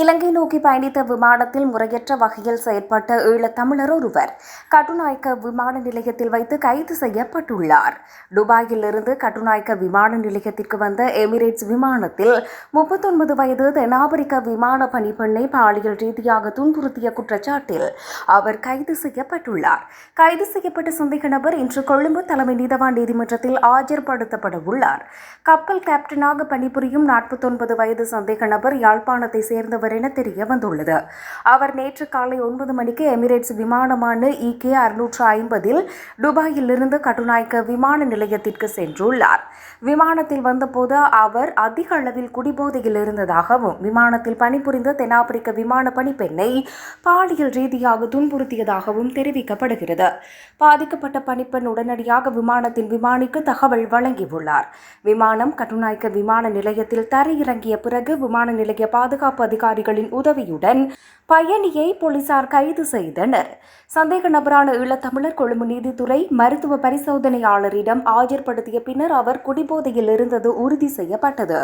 இலங்கை நோக்கி பயணித்த விமானத்தில் முறையற்ற வகையில் செயற்பட்ட ஈழத்தமிழர் ஒருவர் கட்டுநாயக்க விமான நிலையத்தில் வைத்து கைது செய்யப்பட்டுள்ளார். துபாயில் இருந்து கட்டுநாயக்க விமான நிலையத்திற்கு வந்த எமிரேட்ஸ் விமானத்தில் முப்பத்தொன்பது வயது தென்னாப்பிரிக்க விமான பணிப்பெண்ணை பாலியல் ரீதியாக துன்புறுத்திய குற்றச்சாட்டில் அவர் கைது செய்யப்பட்டுள்ளார். கைது செய்யப்பட்ட சந்தேக நபர் இன்று கொழும்பு தலைமை நீதவான் நீதிமன்றத்தில் ஆஜர்படுத்தப்பட உள்ளார் கப்பல் கேப்டனாக பணிபுரியும் நாற்பத்தொன்பது வயது சந்தேக நபர் யாழ்ப்பாணத்தை சேர்ந்தவர் என தெரிய வந்துள்ளது. அவர் நேற்று காலை ஒன்பது மணிக்கு எமிரேட்ஸ் விமானமான இகே அறுநூற்று ஐம்பதில் துபாயிலிருந்து கட்டுநாயக்க விமான நிலையத்திற்கு சென்றுள்ளார். விமானத்தில் வந்தபோது அவர் அதிக அளவில் குடிபோதையில் இருந்ததாகவும் விமானத்தில் பணிபுரிந்த தென்னாப்பிரிக்க விமான பணிப்பெண்ணை பாலியல் ரீதியாக துன்புறுத்தியதாகவும் தெரிவிக்கப்படுகிறது. பாதிக்கப்பட்ட பணிப்பெண் உடனடியாக விமானத்தின் விமானிக்கு தகவல் வழங்கியுள்ளார். விமானம் கட்டுநாயக்க விமான நிலையத்தில் தரையிறங்கிய பிறகு விமான நிலைய பாதுகாப்பு அதிகாரி அதிகாரிகளின் உதவியுடன் பயணியை போலீசார் கைது செய்தனர். சந்தேக நபரான ஈழத்தமிழர் கொழும்பு நீதித்துறை மருத்துவ பரிசோதனையாளரிடம் ஆஜர்படுத்திய பின்னர் அவர் குடிபோதையில் இருந்தது உறுதி செய்யப்பட்டது.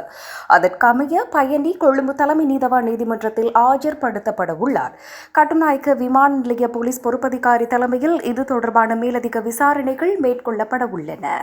அதற்கமைய பயணி கொழும்பு தலைமை நீதவான் நீதிமன்றத்தில் ஆஜர்படுத்தப்பட உள்ளார். கட்டுநாயக்க விமான நிலைய போலீஸ் பொறுப்பதிகாரி தலைமையில் இது தொடர்பான மேலதிக விசாரணைகள் மேற்கொள்ளப்பட உள்ளன.